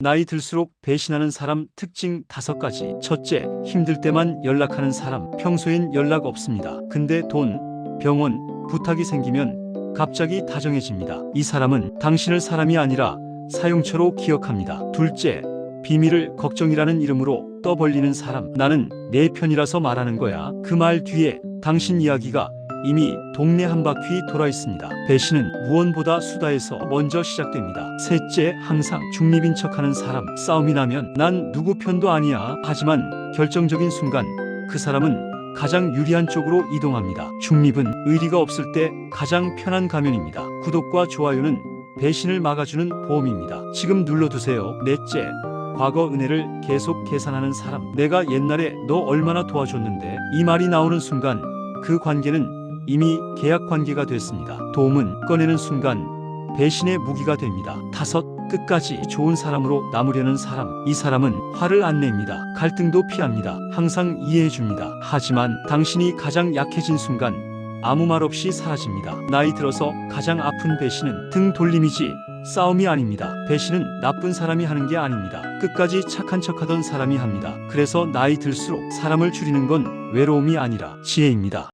나이 들수록 배신하는 사람 특징 다섯 가지. 첫째, 힘들 때만 연락하는 사람. 평소엔 연락 없습니다. 근데 돈, 병원, 부탁이 생기면 갑자기 다정해집니다. 이 사람은 당신을 사람이 아니라 사용처로 기억합니다. 둘째, 비밀을 걱정이라는 이름으로 떠벌리는 사람. 나는 내 편이라서 말하는 거야. 그 말 뒤에 당신 이야기가 이미 동네 한 바퀴 돌아 있습니다. 배신은 무언보다 수다에서 먼저 시작됩니다. 셋째, 항상 중립인 척하는 사람. 싸움이 나면 난 누구 편도 아니야. 하지만 결정적인 순간 그 사람은 가장 유리한 쪽으로 이동합니다. 중립은 의리가 없을 때 가장 편한 가면입니다. 구독과 좋아요는 배신을 막아주는 보험입니다. 지금 눌러두세요. 넷째, 과거 은혜를 계속 계산하는 사람. 내가 옛날에 너 얼마나 도와줬는데 이 말이 나오는 순간 그 관계는 이미 계약 관계가 됐습니다. 도움은 꺼내는 순간 배신의 무기가 됩니다. 다섯, 끝까지 좋은 사람으로 남으려는 사람. 이 사람은 화를 안 냅니다. 갈등도 피합니다. 항상 이해해 줍니다. 하지만 당신이 가장 약해진 순간 아무 말 없이 사라집니다. 나이 들어서 가장 아픈 배신은 등 돌림이지 싸움이 아닙니다. 배신은 나쁜 사람이 하는 게 아닙니다. 끝까지 착한 척하던 사람이 합니다. 그래서 나이 들수록 사람을 줄이는 건 외로움이 아니라 지혜입니다.